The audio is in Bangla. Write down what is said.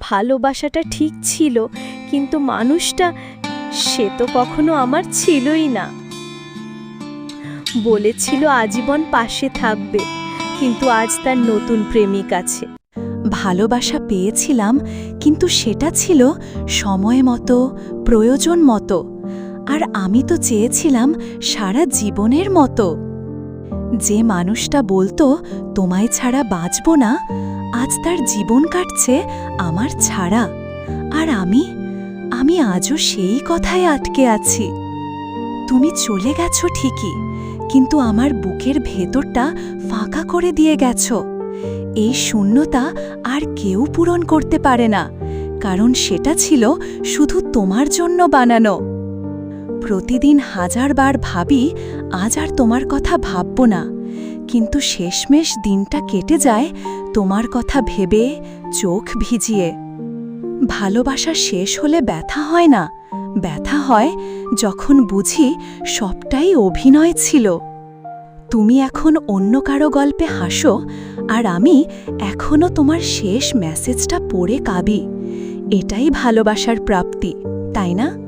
ভালোবাসাটা ঠিক ছিল, কিন্তু মানুষটা সে তো কখনো আমার ছিলই না। বলেছিল আজীবন পাশে থাকবে, কিন্তু আজ তার নতুন প্রেমিক আছে। ভালোবাসা পেয়েছিলাম, কিন্তু সেটা ছিল সময় মতো, প্রয়োজন মতো, আর আমি তো চেয়েছিলাম সারা জীবনের মতো। যে মানুষটা বলতো, তোমায় ছাড়া বাঁচব না আজ তার জীবন কাটছে আমার ছাড়া। আর আমি আমি আজও সেই কথায় আটকে আছি। তুমি চলে গেছো ঠিকই, কিন্তু আমার বুকের ভেতরটা ফাঁকা করে দিয়ে গেছো। এই শূন্যতা আর কেউ পূরণ করতে পারে না, কারণ সেটা ছিল শুধু তোমার জন্য বানানো। প্রতিদিন হাজারবার ভাবি, আজ আর তোমার কথা ভাবব না, কিন্তু শেষমেশ দিনটা কেটে যায় তোমার কথা ভেবে চোখ ভিজিয়ে। ভালোবাসা শেষ হলে ব্যথা হয় না। ব্যথা হয় যখন বুঝি সবটাই অভিনয় ছিল। তুমি এখন অন্য কারও গল্পে হাসো আর আমি এখনও তোমার শেষ মেসেজটা পড়ে কাবি এটাই ভালোবাসার প্রাপ্তি, তাই না?